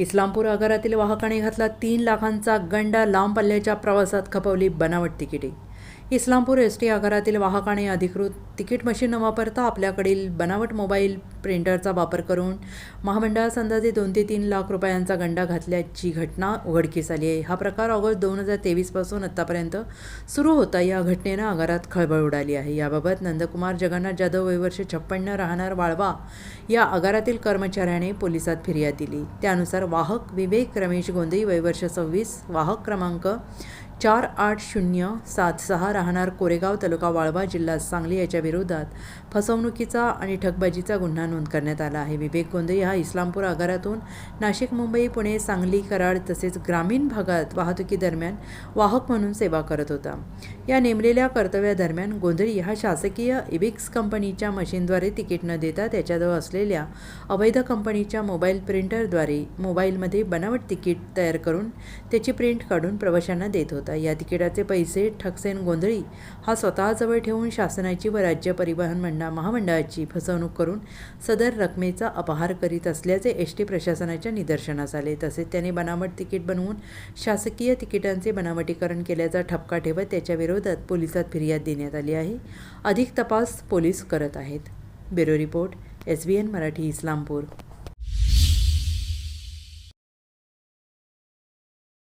इस्लामपूर आगारातील वाहकाने घातला तीन लाखांचा गंडा लांब पल्ल्याच्या प्रवासात खपवली बनावट तिकिटे. इस्लामपूर एस टी आगारातील वाहकाने अधिकृत तिकीट मशीन न वापरता आपल्याकडील बनावट मोबाईल प्रिंटरचा वापर करून महामंडळास अंदाजे दोन ते तीन लाख रुपयांचा गंडा घातल्याची घटना उघडकीस आली आहे. हा प्रकार ऑगस्ट दोन हजार तेवीसपासून आत्तापर्यंत सुरू होता. या घटनेनं आगारात खळबळ उडाली आहे. याबाबत नंदकुमार जगन्नाथ जाधव वयवर्ष छप्पन्न राहणार वाळवा या आगारातील कर्मचाऱ्याने पोलिसात फिर्याद दिली. त्यानुसार वाहक विवेक रमेश गोंदई वयवर्ष सव्वीस वाहक क्रमांक चार आठ शून्य सात सहा राहणार कोरेगाव तालुका वाळवा जिल्हा सांगली याच्या विरोधात फसवणुकीचा आणि ठगबाजीचा गुन्हा नोंद करण्यात आला आहे. विवेक गोंदे हा इस्लामपूर आगारातून नाशिक मुंबई पुणे सांगली कराड तसेच ग्रामीण भागात वाहतुकीदरम्यान वाहक म्हणून सेवा करत होता. या नेमलेल्या कर्तव्यादरम्यान गोंधळी हा शासकीय इबिक्स कंपनीच्या मशीनद्वारे तिकीट न देता त्याच्याजवळ असलेल्या अवैध कंपनीच्या मोबाईल प्रिंटरद्वारे मोबाईलमध्ये बनावट तिकीट तयार करून त्याची प्रिंट काढून प्रवाशांना देत होता. या तिकिटाचे पैसे ठकसेन गोंधळी हा स्वतःजवळ ठेवून शासनाची व राज्य परिवहन मंडळ महामंडळाची फसवणूक करून सदर रकमेचा अपहार करीत असल्याचे एस टी प्रशासनाच्या निदर्शनास आले. तसेच त्याने बनावट तिकीट बनवून शासकीय तिकिटांचे बनावटीकरण केल्याचा ठपका ठेवत त्याच्याविरोधात पोलिसात फिर्याद देण्यात आली आहे. अधिक तपास पोलीस करत आहेत. Bureau report S B N Marathi Islampur.